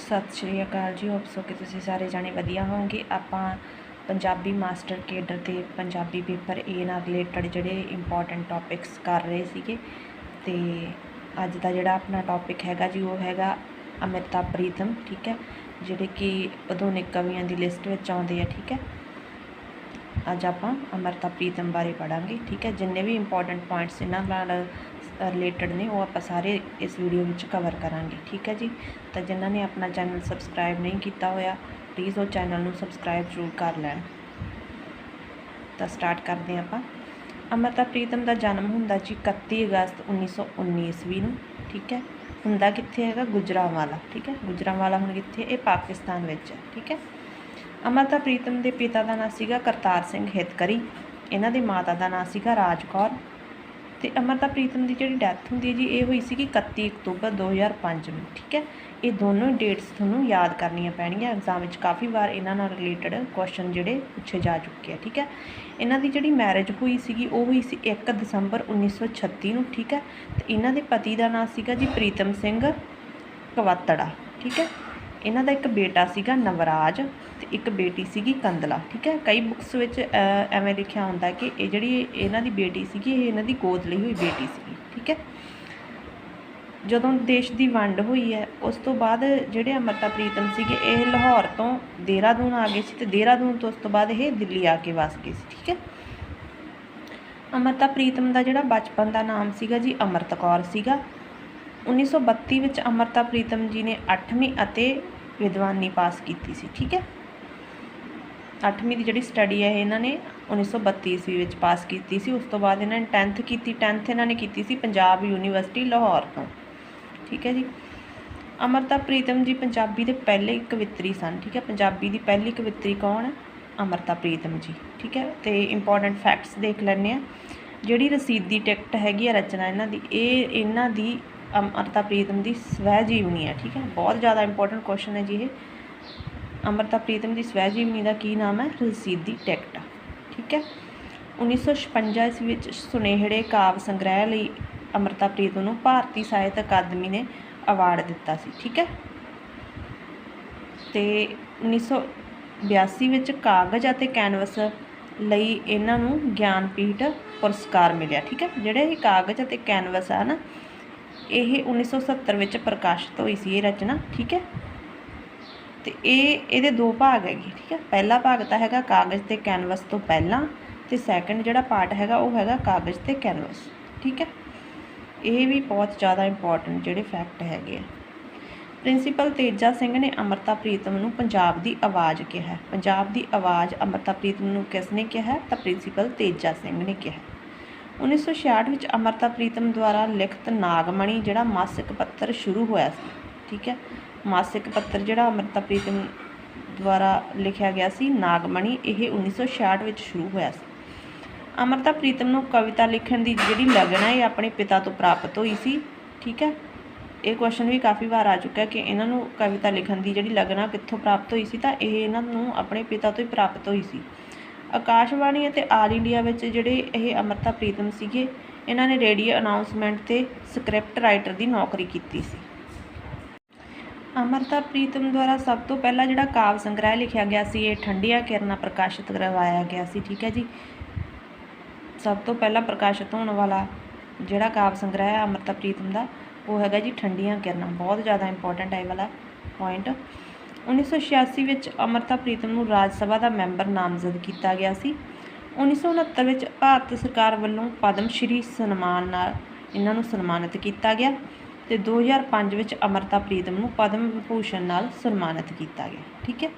ਸਤਿ ਸ਼੍ਰੀ ਅਕਾਲ ਜੀ hope so ਕਿ ਤੁਸੀਂ ਸਾਰੇ ਜਾਣੇ ਵਧੀਆ ਹੋਵੋਗੇ। ਆਪਾਂ ਪੰਜਾਬੀ ਮਾਸਟਰ ਕੇਡਰ ਤੇ ਪੰਜਾਬੀ ਪੇਪਰ ਏ ਨਾਲ ਰਿਲੇਟਡ ਜਿਹੜੇ ਇੰਪੋਰਟੈਂਟ ਟੌਪਿਕਸ ਕਰ ਰਹੇ ਸੀਗੇ। ਤੇ ਅੱਜ ਦਾ ਜਿਹੜਾ ਆਪਣਾ ਟੌਪਿਕ ਹੈਗਾ ਜੀ, ਉਹ ਹੈਗਾ ਅਮ੍ਰਿਤਾ ਪ੍ਰੀਤਮ, ਠੀਕ ਹੈ? ਜਿਹੜੇ ਕਿ ਆਧੁਨਿਕ ਕਵੀਆਂ ਦੀ ਲਿਸਟ ਵਿੱਚ ਆਉਂਦੇ ਆ, ਠੀਕ ਹੈ? ਅੱਜ ਆਪਾਂ ਅਮਰਤਾ ਪ੍ਰੀਤਮ ਬਾਰੇ ਪੜਾਂਗੇ ਠੀਕ ਹੈ? ਜਿੰਨੇ ਵੀ ਇੰਪੋਰਟੈਂਟ ਪੁਆਇੰਟਸ ਇਹਨਾਂ ਨਾਲ ਰਿਲੇਟਡ ਨੇ, ਉਹ ਆਪਾਂ ਸਾਰੇ ਇਸ ਵੀਡੀਓ ਵਿੱਚ ਕਵਰ ਕਰਾਂਗੇ, ਠੀਕ ਹੈ ਜੀ? ਤਾਂ ਜਿਨ੍ਹਾਂ ਨੇ ਆਪਣਾ ਚੈਨਲ ਸਬਸਕ੍ਰਾਈਬ ਨਹੀਂ ਕੀਤਾ ਹੋਇਆ ਪਲੀਜ਼ ਉਹ ਚੈਨਲ ਨੂੰ ਸਬਸਕ੍ਰਾਈਬ ਜ਼ਰੂਰ ਕਰ ਲੈਣ। ਤਾਂ ਸਟਾਰਟ ਕਰਦੇ ਹਾਂ ਆਪਾਂ। ਅਮਰਤਾ ਪ੍ਰੀਤਮ ਦਾ ਜਨਮ ਹੁੰਦਾ ਜੀ 31 ਅਗਸਤ 1919 ਈਸਵੀ ਨੂੰ, ਠੀਕ ਹੈ? ਹੁੰਦਾ ਕਿੱਥੇ ਹੈਗਾ? ਗੁਜਰਾਂਵਾਲਾ, ਠੀਕ ਹੈ? ਗੁਜਰਾਂਵਾਲਾ ਹੁਣ ਕਿੱਥੇ? ਇਹ ਪਾਕਿਸਤਾਨ ਵਿੱਚ ਹੈ, ਠੀਕ ਹੈ? ਅਮਰਤਾ ਪ੍ਰੀਤਮ ਦੇ ਪਿਤਾ ਦਾ ਨਾਮ ਸੀਗਾ ਕਰਤਾਰ ਸਿੰਘ ਹਿਤਕਰੀ। ਇਹਨਾਂ ਦੀ ਮਾਤਾ ਦਾ ਨਾਮ ਸੀਗਾ ਰਾਜ ਕੌਰ। ਤੇ ਅਮਰਤਾ ਪ੍ਰੀਤਮ ਦੀ ਜਿਹੜੀ ਡੈਥ ਹੁੰਦੀ ਹੈ ਜੀ, ਇਹ ਹੋਈ ਸੀਗੀ 31 ਅਕਤੂਬਰ 2005 ਨੂੰ, ਠੀਕ ਹੈ? ਇਹ ਦੋਨੋਂ ਡੇਟਸ ਤੁਹਾਨੂੰ ਯਾਦ ਕਰਨੀਆਂ ਪੈਣਗੀਆਂ। ਐਗਜ਼ਾਮ ਵਿੱਚ ਕਾਫੀ ਵਾਰ ਇਹਨਾਂ ਨਾਲ ਰਿਲੇਟਡ ਕੁਐਸਚਨ ਜਿਹੜੇ ਪੁੱਛੇ ਜਾ ਚੁੱਕੇ ਆ, ਠੀਕ ਹੈ? ਇਹਨਾਂ ਦੀ ਜਿਹੜੀ ਮੈਰਿਜ ਹੋਈ ਸੀਗੀ, ਉਹ ਹੋਈ ਸੀ 1 ਦਸੰਬਰ 1936 ਨੂੰ, ਠੀਕ ਹੈ? ਤੇ ਇਹਨਾਂ ਦੇ ਪਤੀ ਦਾ ਨਾਮ ਸੀਗਾ ਜੀ ਪ੍ਰੀਤਮ ਸਿੰਘ ਕਵਾਤੜਾ, ਠੀਕ ਹੈ? ਇਹਨਾਂ ਦਾ ਇੱਕ ਬੇਟਾ ਸੀਗਾ ਨਵਰਾਜ। ਇੱਕ ਬੇਟੀ ਸੀਗੀ ਕੰਦਲਾ, ਠੀਕ ਹੈ? ਕਈ ਬੁੱਕਸ ਵਿੱਚ ਐਵੇਂ ਲਿਖਿਆ ਹੁੰਦਾ ਕਿ ਇਹ ਜਿਹੜੀ ਇਹਨਾਂ ਦੀ ਬੇਟੀ ਸੀਗੀ, ਇਹ ਇਹਨਾਂ ਦੀ ਗੋਦ ਲਈ ਹੋਈ ਬੇਟੀ ਸੀਗੀ, ਠੀਕ ਹੈ? ਜਦੋਂ ਦੇਸ਼ ਦੀ ਵੰਡ ਹੋਈ ਹੈ, ਉਸ ਤੋਂ ਬਾਅਦ ਜਿਹੜੇ ਅਮਰਤਾ ਪ੍ਰੀਤਮ ਸੀਗੇ, ਇਹ ਲਾਹੌਰ ਤੋਂ ਦੇਹਰਾਦੂਨ ਆ ਗਏ ਸੀ ਤੇ ਦੇਹਰਾਦੂਨ ਤੋਂ ਉਸ ਤੋਂ ਬਾਅਦ ਇਹ ਦਿੱਲੀ ਆ ਕੇ ਵਸ ਗਏ ਸੀ, ਠੀਕ ਹੈ? ਅਮਰਤਾ ਪ੍ਰੀਤਮ ਦਾ ਜਿਹੜਾ ਬਚਪਨ ਦਾ ਨਾਮ ਸੀਗਾ ਜੀ ਅਮਰਤ ਕੌਰ ਸੀਗਾ। 1932 ਵਿੱਚ ਅਮਰਤਾ ਪ੍ਰੀਤਮ ਜੀ ਨੇ 8ਵੀਂ ਅਤੇ ਵਿਦਵਾਨੀ ਪਾਸ ਕੀਤੀ ਸੀ, ਠੀਕ ਹੈ? 8ਵੀਂ ਦੀ ਜਿਹੜੀ ਸਟੱਡੀ ਹੈ ਇਹਨਾਂ ਨੇ 1932 ਈਸਵੀ ਵਿੱਚ ਪਾਸ ਕੀਤੀ ਸੀ। ਉਸ ਤੋਂ ਬਾਅਦ ਇਹਨਾਂ ਨੇ 10th ਕੀਤੀ 10th ਇਹਨਾਂ ਨੇ ਕੀਤੀ ਸੀ ਪੰਜਾਬ ਯੂਨੀਵਰਸਿਟੀ ਲਾਹੌਰ ਤੋਂ। ਠੀਕ ਹੈ ਜੀ? ਅਮਰਤਾ ਪ੍ਰੀਤਮ ਜੀ ਪੰਜਾਬੀ ਦੇ ਪਹਿਲੇ ਕਵਿੱਤਰੀ ਸਨ। ਠੀਕ ਹੈ? ਪੰਜਾਬੀ ਦੀ ਪਹਿਲੀ ਕਵਿੱਤਰੀ ਕੌਣ? ਹੈ ਅਮਰਤਾ ਪ੍ਰੀਤਮ ਜੀ। ਠੀਕ ਹੈ? ਤੇ ਇੰਪੋਰਟੈਂਟ ਫੈਕਟਸ ਦੇਖ ਲੈਂਦੇ ਆ ਜਿਹੜੀ ਰਸੀਦੀ ਟਿਕਟ ਹੈਗੀ ਆ ਰਚਨਾ ਇਹਨਾਂ ਦੀ, ਇਹ ਇਹਨਾਂ ਦੀ ਅਮਰਤਾ ਪ੍ਰੀਤਮ ਦੀ ਸਵੈ ਜੀਵਨੀ ਹੈ। ਠੀਕ ਹੈ? ਬਹੁਤ ਜ਼ਿਆਦਾ ਇੰਪੋਰਟੈਂਟ ਕੁਐਸਚਨ ਹੈ ਜੀ ਇਹ। ਅਮਰਤਾ ਪ੍ਰੀਤਮ ਦੀ ਸਵੈ ਜੀਵਨੀ ਦਾ ਕੀ ਨਾਮ ਹੈ? ਰਸੀਦੀ ਟੈਕਟਾ, ਠੀਕ ਹੈ? 1956 ਈਸਵੀ ਵਿੱਚ ਸੁਨੇਹੜੇ ਕਾਵ ਸੰਗ੍ਰਹਿ ਲਈ ਅਮਰਤਾ ਪ੍ਰੀਤਮ ਨੂੰ ਭਾਰਤੀ ਸਾਹਿਤ ਅਕਾਦਮੀ ਨੇ ਅਵਾਰਡ ਦਿੱਤਾ ਸੀ, ਠੀਕ ਹੈ? ਤੇ 1982 ਵਿੱਚ ਕਾਗਜ਼ ਅਤੇ ਕੈਨਵਸ ਲਈ ਇਹਨਾਂ ਨੂੰ ਗਿਆਨਪੀਠ ਪੁਰਸਕਾਰ ਮਿਲਿਆ, ਠੀਕ ਹੈ? ਜਿਹੜੇ ਇਹ ਕਾਗਜ਼ ਅਤੇ ਕੈਨਵਸ ਆ ਨਾ, ਇਹ 1970 ਵਿੱਚ ਪ੍ਰਕਾਸ਼ਿਤ ਹੋਈ ਸੀ ਇਹ ਰਚਨਾ, ਠੀਕ ਹੈ? ਤੇ ਇਹ, ਇਹਦੇ ਦੋ ਭਾਗ ਹੈਗੇ, ਠੀਕ ਹੈ ਪਹਿਲਾ ਭਾਗ ਤਾਂ ਹੈਗਾ ਕਾਗਜ਼ ਤੇ ਕੈਨਵਸ ਤੋਂ ਪਹਿਲਾਂ ਤੇ ਸੈਕੰਡ ਜਿਹੜਾ ਪਾਰਟ ਹੈਗਾ ਉਹ ਹੈਗਾ ਕਾਗਜ਼ ਤੇ ਕੈਨਵਸ, ਠੀਕ ਹੈ ਇਹ ਵੀ ਬਹੁਤ ਜ਼ਿਆਦਾ ਇੰਪੋਰਟੈਂਟ ਜਿਹੜੇ ਫੈਕਟ ਹੈਗੇ ਆ। ਪ੍ਰਿੰਸੀਪਲ ਤੇਜਾ ਸਿੰਘ ਨੇ ਅਮਰਤਾ ਪ੍ਰੀਤਮ ਨੂੰ ਪੰਜਾਬ ਦੀ ਆਵਾਜ਼ ਕਿਹਾ। ਪੰਜਾਬ ਦੀ ਆਵਾਜ਼ ਅਮਰਤਾ ਪ੍ਰੀਤਮ ਨੂੰ ਕਿਸ ਨੇ ਕਿਹਾ? ਤਾਂ ਪ੍ਰਿੰਸੀਪਲ ਤੇਜਾ ਸਿੰਘ ਨੇ ਕਿਹਾ। 1966 ਵਿੱਚ ਅਮਰਤਾ ਪ੍ਰੀਤਮ ਦੁਆਰਾ ਲਿਖਤ ਨਾਗਮਣੀ ਜਿਹੜਾ ਮਾਸਿਕ ਪੱਤਰ ਸ਼ੁਰੂ ਹੋਇਆ ਸੀ, ਠੀਕ ਹੈ ਮਾਸਿਕ ਪੱਤਰ ਜਿਹੜਾ ਅਮਰਤਾ ਪ੍ਰੀਤਮ ਦੁਆਰਾ ਲਿਖਿਆ ਗਿਆ ਸੀ, ਨਾਗਮਣੀ, ਇਹ 1966 ਵਿੱਚ ਸ਼ੁਰੂ ਹੋਇਆ ਸੀ। ਅਮਰਤਾ ਪ੍ਰੀਤਮ ਨੂੰ ਕਵਿਤਾ ਲਿਖਣ ਦੀ ਜਿਹੜੀ ਲਗਨ ਹੈ, ਇਹ ਆਪਣੇ ਪਿਤਾ ਤੋਂ ਪ੍ਰਾਪਤ ਹੋਈ ਸੀ, ਠੀਕ ਹੈ? ਇਹ ਕੁਐਸਚਨ ਵੀ ਕਾਫੀ ਵਾਰ ਆ ਚੁੱਕਾ ਕਿ ਇਹਨਾਂ ਨੂੰ ਕਵਿਤਾ ਲਿਖਣ ਦੀ ਜਿਹੜੀ ਲਗਨ ਆ, ਕਿੱਥੋਂ ਪ੍ਰਾਪਤ ਹੋਈ ਸੀ ਤਾਂ ਇਹ ਇਹਨਾਂ ਨੂੰ ਆਪਣੇ ਪਿਤਾ ਤੋਂ ਹੀ ਪ੍ਰਾਪਤ ਹੋਈ ਸੀ। ਆਕਾਸ਼ਵਾਣੀ ਅਤੇ ਆਲ ਇੰਡੀਆ ਵਿੱਚ ਜਿਹੜੇ ਇਹ ਅਮਰਤਾ ਪ੍ਰੀਤਮ ਸੀਗੇ, ਇਹਨਾਂ ਨੇ ਰੇਡੀਓ ਅਨਾਉਂਸਮੈਂਟ ਤੇ ਸਕ੍ਰਿਪਟ ਰਾਈਟਰ ਦੀ ਨੌਕਰੀ ਕੀਤੀ ਸੀ। ਅਮਰਤਾ ਪ੍ਰੀਤਮ ਦੁਆਰਾ ਸਭ ਤੋਂ ਪਹਿਲਾਂ ਜਿਹੜਾ ਕਾਵ ਸੰਗ੍ਰਹਿ ਲਿਖਿਆ ਗਿਆ ਸੀ, ਇਹ ਠੰਡੀਆਂ ਕਿਰਨਾਂ ਪ੍ਰਕਾਸ਼ਿਤ ਕਰਵਾਇਆ ਗਿਆ ਸੀ, ਠੀਕ ਹੈ ਜੀ? ਸਭ ਤੋਂ ਪਹਿਲਾਂ ਪ੍ਰਕਾਸ਼ਿਤ ਹੋਣ ਵਾਲਾ ਜਿਹੜਾ ਕਾਵ ਸੰਗ੍ਰਹਿ ਹੈ, ਅਮਰਤਾ ਪ੍ਰੀਤਮ ਦਾ, ਉਹ ਹੈਗਾ ਜੀ ਠੰਡੀਆਂ ਕਿਰਨਾਂ, ਬਹੁਤ ਜ਼ਿਆਦਾ ਇੰਪੋਰਟੈਂਟ ਹੈ ਇਹ ਵਾਲਾ ਪੁਆਇੰਟ 1986 ਵਿੱਚ ਅਮਰਤਾ ਪ੍ਰੀਤਮ ਨੂੰ ਰਾਜ ਸਭਾ ਦਾ ਮੈਂਬਰ ਨਾਮਜ਼ਦ ਕੀਤਾ ਗਿਆ ਸੀ। 1969 ਵਿੱਚ ਭਾਰਤ ਸਰਕਾਰ ਵੱਲੋਂ ਪਦਮ ਸ਼੍ਰੀ ਸਨਮਾਨ ਨਾਲ ਇਹਨਾਂ ਨੂੰ ਸਨਮਾਨਿਤ ਕੀਤਾ ਗਿਆ। ਤੇ 2005 ਵਿੱਚ ਅਮਰਤਾ ਪ੍ਰੀਤਮ ਨੂੰ ਪਦਮ ਵਿਭੂਸ਼ਣ ਨਾਲ ਸਨਮਾਨਿਤ ਕੀਤਾ ਗਿਆ ਠੀਕ ਹੈ?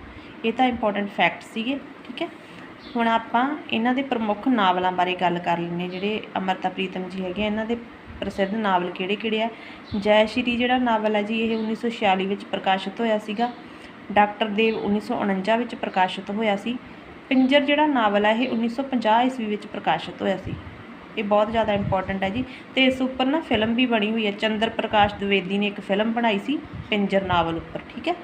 ਇਹ ਤਾਂ ਇੰਪੋਰਟੈਂਟ ਫੈਕਟ ਸੀਗੇ ਠੀਕ ਹੈ? ਹੁਣ ਆਪਾਂ ਇਹਨਾਂ ਦੇ ਪ੍ਰਮੁੱਖ ਨਾਵਲਾਂ ਬਾਰੇ ਗੱਲ ਕਰ ਲੈਂਦੇ ਹਾਂ ਜਿਹੜੇ ਅਮਰਤਾ ਪ੍ਰੀਤਮ ਜੀ ਹੈਗੇ ਆ, ਇਹਨਾਂ ਦੇ ਪ੍ਰਸਿੱਧ ਨਾਵਲ ਕਿਹੜੇ ਕਿਹੜੇ ਆ? ਜੈ ਸ਼੍ਰੀ ਜਿਹੜਾ ਨਾਵਲ ਹੈ ਜੀ ਇਹ 1946 ਵਿੱਚ ਪ੍ਰਕਾਸ਼ਿਤ ਹੋਇਆ ਸੀਗਾ ਡਾਕਟਰ ਦੇਵ 1949 ਵਿੱਚ ਪ੍ਰਕਾਸ਼ਿਤ ਹੋਇਆ ਸੀ ਪਿੰਜਰ ਜਿਹੜਾ ਨਾਵਲ ਹੈ ਇਹ 1950 ਈਸਵੀ ਵਿੱਚ ਪ੍ਰਕਾਸ਼ਿਤ ਹੋਇਆ ਸੀ। ਇਹ ਬਹੁਤ ਜ਼ਿਆਦਾ ਇੰਪੋਰਟੈਂਟ ਹੈ ਜੀ। ਤੇ ਇਸ ਉੱਪਰ ਨਾ ਫਿਲਮ ਵੀ ਬਣੀ ਹੋਈ ਹੈ। ਚੰਦਰ ਪ੍ਰਕਾਸ਼ ਦਵੇਦੀ ਨੇ ਇੱਕ ਫਿਲਮ ਬਣਾਈ ਸੀ, ਪਿੰਜਰ ਨਾਵਲ ਉੱਪਰ, ਠੀਕ ਹੈ?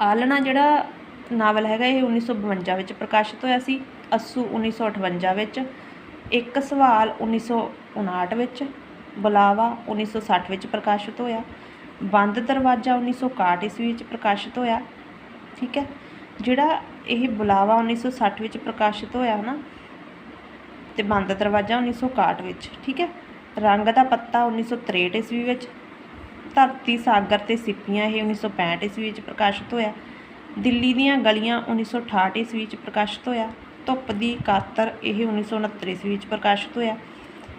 ਆਲਣਾ ਜਿਹੜਾ ਨਾਵਲ ਹੈਗਾ, ਇਹ 1952 ਵਿੱਚ ਪ੍ਰਕਾਸ਼ਿਤ ਹੋਇਆ ਸੀ। ਅਸੂ 1958 ਵਿੱਚ, ਇੱਕ ਸਵਾਲ 1959 ਵਿੱਚ, ਬੁਲਾਵਾ 1960 ਵਿੱਚ ਪ੍ਰਕਾਸ਼ਿਤ ਹੋਇਆ। ਬੰਦ ਦਰਵਾਜ਼ਾ 1961 ਈਸਵੀ ਵਿੱਚ ਪ੍ਰਕਾਸ਼ਿਤ ਹੋਇਆ, ਠੀਕ ਹੈ? ਜਿਹੜਾ ਇਹ ਬੁਲਾਵਾ 1960 ਵਿੱਚ ਪ੍ਰਕਾਸ਼ਿਤ ਹੋਇਆ ਨਾ ਤੇ ਬੰਦ ਦਰਵਾਜ਼ਾ 1961 ਵਿੱਚ, ਠੀਕ ਹੈ? ਰੰਗ ਦਾ ਪੱਤਾ 1963 ਈਸਵੀ ਵਿੱਚ, ਧਰਤੀ ਸਾਗਰ ਤੇ ਸਿੱਪੀਆਂ, ਇਹ 1965 ਈਸਵੀ ਵਿੱਚ ਪ੍ਰਕਾਸ਼ਿਤ ਹੋਇਆ। ਦਿੱਲੀ ਦੀਆਂ ਗਲੀਆਂ 1968 ਈਸਵੀ ਵਿੱਚ ਪ੍ਰਕਾਸ਼ਿਤ ਹੋਇਆ। ਧੁੱਪ ਦੀ ਕਾਤਰ, ਇਹ 1969 ਈਸਵੀ ਵਿੱਚ ਪ੍ਰਕਾਸ਼ਿਤ ਹੋਇਆ।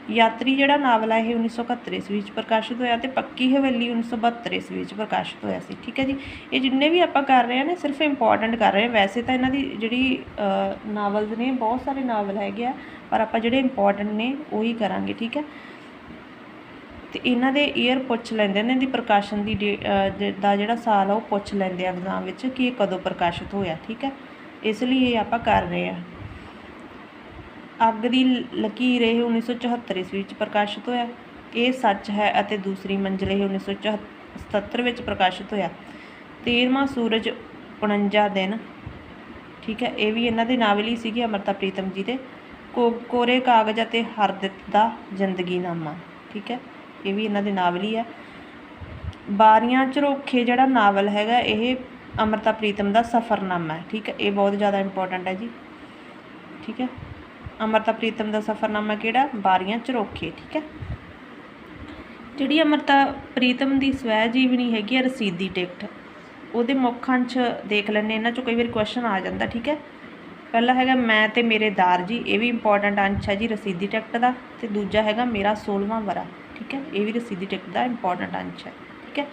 ਯਾਤਰੀ ਜਿਹੜਾ ਨਾਵਲ ਹੈ ਇਹ 1971 ਈਸਵੀ ਵਿੱਚ ਪ੍ਰਕਾਸ਼ਿਤ ਹੋਇਆ ਤੇ ਪੱਕੀ ਹਵੇਲੀ 1972 ਈਸਵੀ ਵਿੱਚ ਪ੍ਰਕਾਸ਼ਿਤ ਹੋਇਆ ਸੀ, ਠੀਕ ਹੈ ਜੀ? ਇਹ ਜਿੰਨੇ ਵੀ ਆਪਾਂ ਕਰ ਰਹੇ ਹਾਂ ਨਾ, ਸਿਰਫ ਇੰਪੋਰਟੈਂਟ ਕਰ ਰਹੇ ਹਾਂ। ਵੈਸੇ ਤਾਂ ਇਹਨਾਂ ਦੀ ਜਿਹੜੀ ਨਾਵਲਸ ਨੇ, ਬਹੁਤ ਸਾਰੇ ਨਾਵਲ ਹੈਗੇ ਆ, ਪਰ ਆਪਾਂ ਜਿਹੜੇ ਇੰਪੋਰਟੈਂਟ ਨੇ, ਉਹੀ ਕਰਾਂਗੇ, ਠੀਕ ਹੈ? ਤੇ ਇਹਨਾਂ ਦੇ ਈਅਰ ਪੁੱਛ ਲੈਂਦੇ ਨੇ ਦੀ ਪ੍ਰਕਾਸ਼ਨ ਦੀ ਡੇ- ਦਾ ਜਿਹੜਾ ਸਾਲ ਆ, ਉਹ ਪੁੱਛ ਲੈਂਦੇ ਆ ਐਗਜ਼ਾਮ ਵਿੱਚ ਕਿ ਇਹ ਕਦੋਂ ਪ੍ਰਕਾਸ਼ਿਤ ਹੋਇਆ, ਠੀਕ ਹੈ? ਇਸ ਲਈ ਇਹ ਆਪਾਂ ਕਰ ਰਹੇ ਆ ਅੱਗ ਦੀ ਲਕੀਰ ਇਹ 1974 ਈਸਵੀ ਵਿੱਚ ਪ੍ਰਕਾਸ਼ਿਤ ਹੋਇਆ। ਇਹ ਸੱਚ ਹੈ ਅਤੇ ਦੂਸਰੀ ਮੰਜ਼ਿਲ ਇਹ 1977 ਵਿੱਚ ਪ੍ਰਕਾਸ਼ਿਤ ਹੋਇਆ। 13ਵਾਂ ਸੂਰਜ 49 ਦਿਨ, ਠੀਕ ਹੈ, ਇਹ ਵੀ ਇਹਨਾਂ ਦੇ ਨਾਵਲ ਹੀ ਸੀਗੇ ਅਮਰਤਾ ਪ੍ਰੀਤਮ ਜੀ ਦੇ। ਕੋ, ਕੋਰੇ ਕਾਗਜ਼ ਅਤੇ ਹਰਦਿਤ ਦਾ ਜ਼ਿੰਦਗੀਨਾਮਾ, ਠੀਕ ਹੈ, ਇਹ ਵੀ ਇਹਨਾਂ ਦੇ ਨਾਵਲ ਹੀ ਆ ਬਾਰੀਆਂ ਝਰੋਖੇ ਜਿਹੜਾ ਨਾਵਲ ਹੈਗਾ, ਇਹ ਅਮਰਤਾ ਪ੍ਰੀਤਮ ਦਾ ਸਫ਼ਰਨਾਮਾ ਹੈ, ਠੀਕ ਹੈ, ਇਹ ਬਹੁਤ ਜ਼ਿਆਦਾ ਇੰਪੋਰਟੈਂਟ ਹੈ ਜੀ, ਠੀਕ ਹੈ। ਅਮਰਤਾ ਪ੍ਰੀਤਮ ਦਾ ਸਫ਼ਰਨਾਮਾ ਕਿਹੜਾ? ਬਾਰੀਆਂ ਚਰੋਖੇ ਠੀਕ ਹੈ? ਜਿਹੜੀ ਅਮਰਤਾ ਪ੍ਰੀਤਮ ਦੀ ਸਵੈ ਜੀਵਨੀ ਹੈਗੀ ਆ ਰਸੀਦੀ ਟਿਕਟ, ਉਹਦੇ ਮੁੱਖ ਅੰਸ਼ ਦੇਖ ਲੈਣੇ ਇਹਨਾਂ ਚੋਂ ਕਈ ਵਾਰ ਕੁਐਸਚਨ ਆ ਜਾਂਦਾ, ਠੀਕ ਹੈ? ਪਹਿਲਾ ਹੈਗਾ ਮੈਂ ਤੇ ਮੇਰੇ ਦਾਰ ਜੀ, ਇਹ ਵੀ ਇੰਪੋਰਟੈਂਟ ਅੰਸ਼ ਹੈ ਜੀ, ਰਸੀਦੀ ਟਿਕਟ ਦਾ, ਤੇ ਦੂਜਾ ਹੈਗਾ ਮੇਰਾ 16ਵਾਂ ਵਰਾ, ਠੀਕ ਹੈ? ਇਹ ਵੀ ਰਸੀਦੀ ਟਿਕਟ ਦਾ ਇੰਪੋਰਟੈਂਟ ਅੰਸ਼ ਹੈ ਠੀਕ ਹੈ?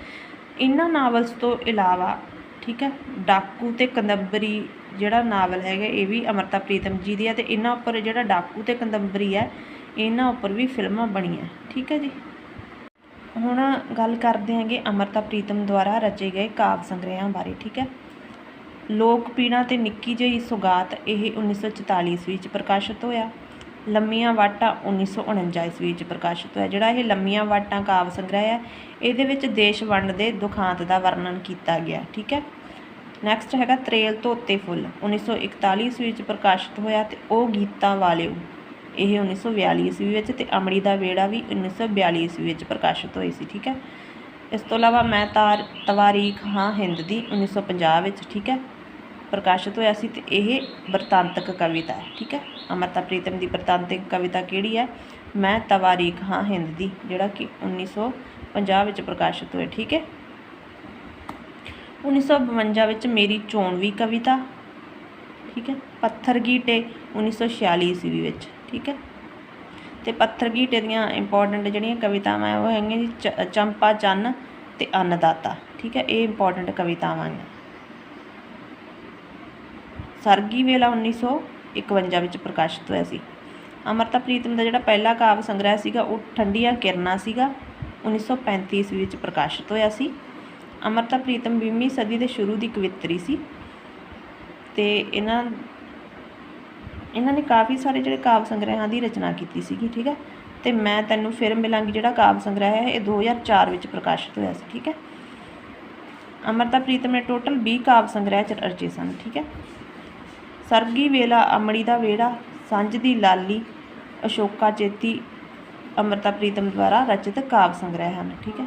ਇਹਨਾਂ ਨਾਵਲਸ ਤੋਂ ਇਲਾਵਾ, ਠੀਕ ਹੈ? ਡਾਕੂ ਤੇ ਕੰਦਬਰੀ ਜਿਹੜਾ ਨਾਵਲ ਹੈਗਾ, ਇਹ ਵੀ ਅਮਰਤਾ ਪ੍ਰੀਤਮ ਜੀ ਦੀ ਹੈ ਤੇ ਇਹਨਾਂ ਉੱਪਰ ਜਿਹੜਾ ਡਾਕੂ ਤੇ ਕੰਦੰਬਰੀ ਹੈ, ਇਹਨਾਂ ਉੱਪਰ ਵੀ ਫਿਲਮਾਂ ਬਣੀਆਂ, ਠੀਕ ਹੈ ਜੀ? ਹੁਣ ਗੱਲ ਕਰਦੇ ਹਾਂਗੇ ਅਮਰਤਾ ਪ੍ਰੀਤਮ ਦੁਆਰਾ ਰਚੇ ਗਏ ਕਾਵ ਸੰਗ੍ਰਹਿਾਂ ਬਾਰੇ, ਠੀਕ ਹੈ? ਲੋਕ ਪੀੜਾ ਤੇ ਨਿੱਕੀ ਜਿਹੀ ਸੁਗਾਤ ਇਹ 1944 ਈਸਵੀ ਵਿੱਚ ਪ੍ਰਕਾਸ਼ਿਤ ਹੋਇਆ। ਲੰਮੀਆਂ ਵਾਟਾਂ 1949 ਈਸਵੀ ਵਿੱਚ ਪ੍ਰਕਾਸ਼ਿਤ ਹੋਇਆ, ਜਿਹੜਾ ਇਹ ਲੰਮੀਆਂ ਵਾਟਾਂ ਕਾਵ ਸੰਗ੍ਰਹਿ ਹੈ, ਇਹਦੇ ਵਿੱਚ ਦੇਸ਼ ਵੰਡ ਦੇ ਦੁਖਾਂਤ ਦਾ ਵਰਣਨ ਕੀਤਾ ਗਿਆ, ਠੀਕ ਹੈ? ਨੈਕਸਟ ਹੈਗਾ ਤਰੇਲ ਧੋਤੇ ਫੁੱਲ 1941 ਈਸਵੀ ਵਿੱਚ ਪ੍ਰਕਾਸ਼ਿਤ ਹੋਇਆ ਤੇ ਉਹ ਗੀਤਾਂ ਵਾਲਿਓ। ਇਹ 1942 ਈਸਵੀ ਵਿੱਚ ਤੇ ਅਮੜੀ ਦਾ ਵੇੜਾ ਵੀ 1942 ਈਸਵੀ ਵਿੱਚ ਪ੍ਰਕਾਸ਼ਿਤ ਹੋਈ ਸੀ, ਠੀਕ ਹੈ? ਇਸ ਤੋਂ ਇਲਾਵਾ ਮੈਂ ਤਾਰ, ਤਵਾਰੀਖ, ਹਾਂ, ਹਿੰਦ ਦੀ 1950 ਵਿੱਚ, ਠੀਕ ਹੈ, ਪ੍ਰਕਾਸ਼ਿਤ ਹੋਇਆ ਸੀ ਤੇ ਇਹ ਵਰਤਾਂਤਕ ਕਵਿਤਾ ਹੈ, ਠੀਕ ਹੈ? ਅਮਰਤਾ ਪ੍ਰੀਤਮ ਦੀ ਵਰਤਾਂਤਕ ਕਵਿਤਾ ਕਿਹੜੀ ਹੈ? ਮੈਂ ਤਵਾਰੀਖ, ਹਾਂ, ਹਿੰਦ ਦੀ, ਜਿਹੜਾ ਕਿ 1950 ਵਿੱਚ ਪ੍ਰਕਾਸ਼ਿਤ ਹੋਇਆ, ਠੀਕ ਹੈ? 1952 ਵਿੱਚ ਮੇਰੀ ਚੋਣਵੀ ਕਵਿਤਾ, ਠੀਕ ਹੈ, ਪੱਥਰ ਗੀਟੇ 1946 ਈਸਵੀ ਵਿੱਚ, ਠੀਕ ਹੈ। ਤੇ ਪੱਥਰ ਗੀਟੇ ਦੀਆਂ ਇੰਪੋਰਟੈਂਟ ਜਿਹੜੀਆਂ ਕਵਿਤਾਵਾਂ ਉਹ ਹੈਗੀਆਂ ਜੀ ਚ- ਚੰਪਾ ਚੰਨ ਤੇ ਅੰਨਦਾਤਾ, ਠੀਕ ਹੈ, ਇਹ ਇੰਪੋਰਟੈਂਟ ਕਵਿਤਾਵਾਂ ਨੇ। ਸਰਗੀ ਵੇਲਾ 1951 ਵਿੱਚ ਪ੍ਰਕਾਸ਼ਿਤ ਹੋਇਆ ਸੀ। ਅਮਰਤਾ ਪ੍ਰੀਤਮ ਦਾ ਜਿਹੜਾ ਪਹਿਲਾ ਕਾਵਿ ਸੰਗ੍ਰਹਿ ਸੀਗਾ, ਉਹ ਠੰਡੀਆਂ ਕਿਰਨਾਂ ਸੀਗਾ 1935 ਈਸਵੀ ਵਿੱਚ ਪ੍ਰਕਾਸ਼ਿਤ ਹੋਇਆ ਸੀ। ਅਮਰਤਾ, ਪ੍ਰੀਤਮ 20ਵੀਂ ਸਦੀ ਦੇ ਸ਼ੁਰੂ ਦੀ ਕਵਿਤਰੀ ਸੀ ਤੇ ਇਹਨਾਂ ਇਹਨਾਂ ਨੇ ਕਾਫੀ ਸਾਰੇ ਜਿਹੜੇ ਕਾਵ ਸੰਗ੍ਰਹਿਾਂ ਦੀ ਰਚਨਾ ਕੀਤੀ ਸੀਗੀ, ਠੀਕ ਹੈ? ਤੇ ਮੈਂ ਤੈਨੂੰ ਫਿਰ ਮਿਲਾਂਗੀ ਜਿਹੜਾ ਕਾਵ ਸੰਗ੍ਰਹਿ ਹੈ, ਇਹ 2004 ਵਿੱਚ ਪ੍ਰਕਾਸ਼ਿਤ ਹੋਇਆ ਸੀ, ਠੀਕ ਹੈ? ਅਮਰਤਾ, ਪ੍ਰੀਤਮ ਨੇ ਟੋਟਲ 20 ਕਾਵ ਸੰਗ੍ਰਹਿ ਚ ਰਚੇ ਸਨ, ਠੀਕ ਹੈ? ਸਰਗੀ ਵੇਲਾ, ਅਮੜੀ ਦਾ ਵੇੜਾ, ਸੰਝ ਦੀ ਲਾਲੀ, ਅਸ਼ੋਕਾ ਚੇਤੀ, ਅਮਰਤਾ, ਪ੍ਰੀਤਮ ਦੁਆਰਾ ਰਚਿਤ ਕਾਵ ਸੰਗ੍ਰਹਿ ਹਨ, ਠੀਕ ਹੈ?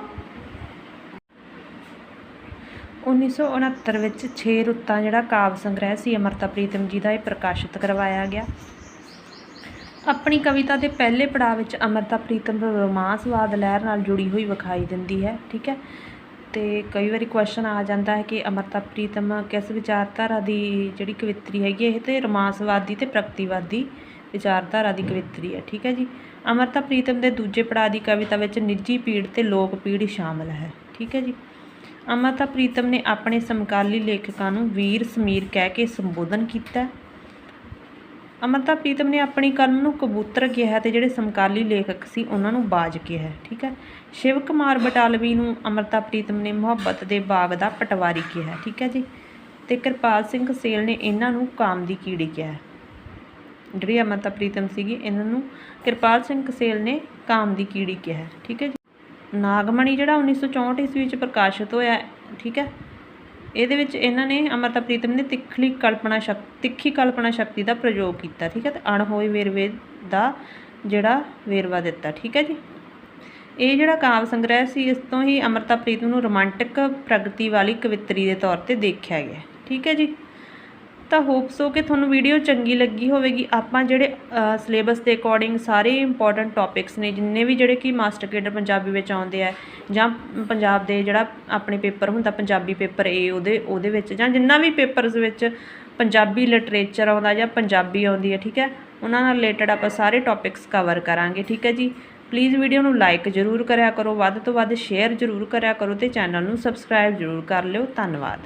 1969 ਵਿੱਚ 6 ਰੁੱਤਾਂ ਜਿਹੜਾ ਕਾਵ ਸੰਗ੍ਰਹਿ ਸੀ ਅਮਰਤਾ ਪ੍ਰੀਤਮ ਜੀ ਦਾ ਇਹ ਪ੍ਰਕਾਸ਼ਿਤ ਕਰਵਾਇਆ ਗਿਆ। ਆਪਣੀ ਕਵਿਤਾ ਦੇ ਪਹਿਲੇ ਪੜਾਅ ਵਿੱਚ ਅਮਰਤਾ ਪ੍ਰੀਤਮ ਰੋਮਾਂਸਵਾਦ ਲਹਿਰ ਨਾਲ ਜੁੜੀ ਹੋਈ ਵਿਖਾਈ ਦਿੰਦੀ ਹੈ, ਠੀਕ ਹੈ? ਤੇ ਕਈ ਵਾਰੀ ਕੁਐਸਚਨ ਆ ਜਾਂਦਾ ਹੈ ਕਿ ਅਮਰਤਾ ਪ੍ਰੀਤਮ ਕਿਸ ਵਿਚਾਰਧਾਰਾ ਦੀ ਜਿਹੜੀ ਕਵਿਤਰੀ ਹੈਗੀ ਇਹ ਤੇ ਰੋਮਾਂਸਵਾਦੀ ਤੇ ਪ੍ਰਗਤੀਵਾਦੀ ਵਿਚਾਰਧਾਰਾ ਦੀ ਕਵਿਤਰੀ ਹੈ, ਠੀਕ ਹੈ ਜੀ? ਅਮਰਤਾ ਪ੍ਰੀਤਮ ਦੇ ਦੂਜੇ ਪੜਾਅ ਦੀ ਕਵਿਤਾ ਵਿੱਚ ਨਿੱਜੀ ਪੀੜ ਤੇ ਲੋਕ ਪੀੜ ਸ਼ਾਮਲ ਹੈ, ਠੀਕ ਹੈ ਜੀ? ਅਮਰਤਾ ਪ੍ਰੀਤਮ ਨੇ ਆਪਣੇ ਸਮਕਾਲੀ ਲੇਖਕਾਂ ਨੂੰ ਵੀਰ ਸਮੀਰ ਕਹਿ ਕੇ ਸੰਬੋਧਨ ਕੀਤਾ। ਅਮਰਤਾ ਪ੍ਰੀਤਮ ਨੇ ਆਪਣੀ ਕਲਮ ਨੂੰ ਕਬੂਤਰ ਕਿਹਾ ਤੇ ਜਿਹੜੇ ਸਮਕਾਲੀ ਲੇਖਕ ਸੀ ਉਹਨਾਂ ਨੂੰ ਬਾਜ ਕਿਹਾ, ਠੀਕ ਹੈ? ਸ਼ਿਵ ਕੁਮਾਰ ਬਟਾਲਵੀ ਨੂੰ ਅਮਰਤਾ ਪ੍ਰੀਤਮ ਨੇ ਮੁਹੱਬਤ ਦੇ ਬਾਗ ਦਾ ਪਟਵਾਰੀ ਕਿਹਾ, ਠੀਕ ਹੈ ਜੀ? ਤੇ ਕਿਰਪਾਲ ਸਿੰਘ ਸੇਲ ਨੇ ਇਹਨਾਂ ਨੂੰ ਕਾਮ ਦੀ ਕੀੜੀ ਕਿਹਾ। ਜਿਹੜੀ ਅਮਰਤਾ ਪ੍ਰੀਤਮ ਸੀਗੀ, ਇਹਨਾਂ ਨੂੰ ਕਿਰਪਾਲ ਸਿੰਘ ਕਸੇਲ ਨੇ ਕਾਮ ਦੀ ਕੀੜੀ ਕਿਹਾ, ਠੀਕ ਹੈ ਜੀ? ਨਾਗਮਣੀ ਜਿਹੜਾ 1964 ਈਸਵੀ ਵਿੱਚ ਪ੍ਰਕਾਸ਼ਿਤ ਹੋਇਆ ਠੀਕ ਹੈ? ਇਹਦੇ ਵਿੱਚ ਇਹਨਾਂ ਨੇ ਅਮਰਤਾ ਪ੍ਰੀਤਮ ਨੇ ਤਿੱਖਲੀ ਕਲਪਨਾ ਸ਼ਕ, ਤਿੱਖੀ ਕਲਪਨਾ ਸ਼ਕਤੀ ਦਾ ਪ੍ਰਯੋਗ ਕੀਤਾ, ਠੀਕ ਹੈ? ਤੇ ਅਣਹੋਏ ਵੇਰਵੇ ਦਾ ਜਿਹੜਾ ਵੇਰਵਾ ਦਿੱਤਾ, ਠੀਕ ਹੈ ਜੀ? ਇਹ ਜਿਹੜਾ ਕਾਵ ਸੰਗ੍ਰਹਿ ਸੀ, ਇਸ ਤੋਂ ਹੀ ਅਮਰਤਾ ਪ੍ਰੀਤਮ ਨੂੰ ਰੋਮਾਂਟਿਕ ਪ੍ਰਗਤੀ ਵਾਲੀ ਕਵਿੱਤਰੀ ਦੇ ਤੌਰ ਤੇ ਦੇਖਿਆ ਗਿਆ, ਠੀਕ ਹੈ ਜੀ? ਤਾਂ ਹੋਪਸ ਹੋ ਕਿ ਤੁਹਾਨੂੰ ਵੀਡੀਓ ਚੰਗੀ ਲੱਗੀ ਹੋਵੇਗੀ। ਆਪਾਂ ਜਿਹੜੇ ਸਿਲੇਬਸ ਦੇ ਅਕੋਰਡਿੰਗ ਸਾਰੇ ਇੰਪੋਰਟੈਂਟ ਟੌਪਿਕਸ ਨੇ, ਜਿੰਨੇ ਵੀ ਜਿਹੜੇ ਕਿ ਮਾਸਟਰ ਕੇਡਰ ਪੰਜਾਬੀ ਵਿੱਚ ਆਉਂਦੇ ਆ, ਜਾਂ ਪੰਜਾਬ ਦੇ ਜਿਹੜਾ ਆਪਣੇ ਪੇਪਰ ਹੁੰਦਾ, ਪੰਜਾਬੀ ਪੇਪਰ ਏ ਉਹਦੇ ਉਹਦੇ ਵਿੱਚ, ਜਾਂ ਜਿੰਨਾ ਵੀ ਪੇਪਰਸ ਵਿੱਚ ਪੰਜਾਬੀ ਲਿਟਰੇਚਰ ਆਉਂਦਾ ਜਾਂ ਪੰਜਾਬੀ ਆਉਂਦੀ ਹੈ, ਠੀਕ ਹੈ? ਉਹਨਾਂ ਨਾਲ ਰਿਲੇਟਡ ਆਪਾਂ ਸਾਰੇ ਟੌਪਿਕਸ ਕਵਰ ਕਰਾਂਗੇ, ਠੀਕ ਹੈ ਜੀ? ਪਲੀਜ਼ ਵੀਡੀਓ ਨੂੰ ਲਾਈਕ ਜ਼ਰੂਰ ਕਰਿਆ ਕਰੋ, ਵੱਧ ਤੋਂ ਵੱਧ ਸ਼ੇਅਰ ਜ਼ਰੂਰ ਕਰਿਆ ਕਰੋ ਤੇ ਚੈਨਲ ਨੂੰ ਸਬਸਕ੍ਰਾਈਬ ਜ਼ਰੂਰ ਕਰ ਲਿਓ। ਧੰਨਵਾਦ।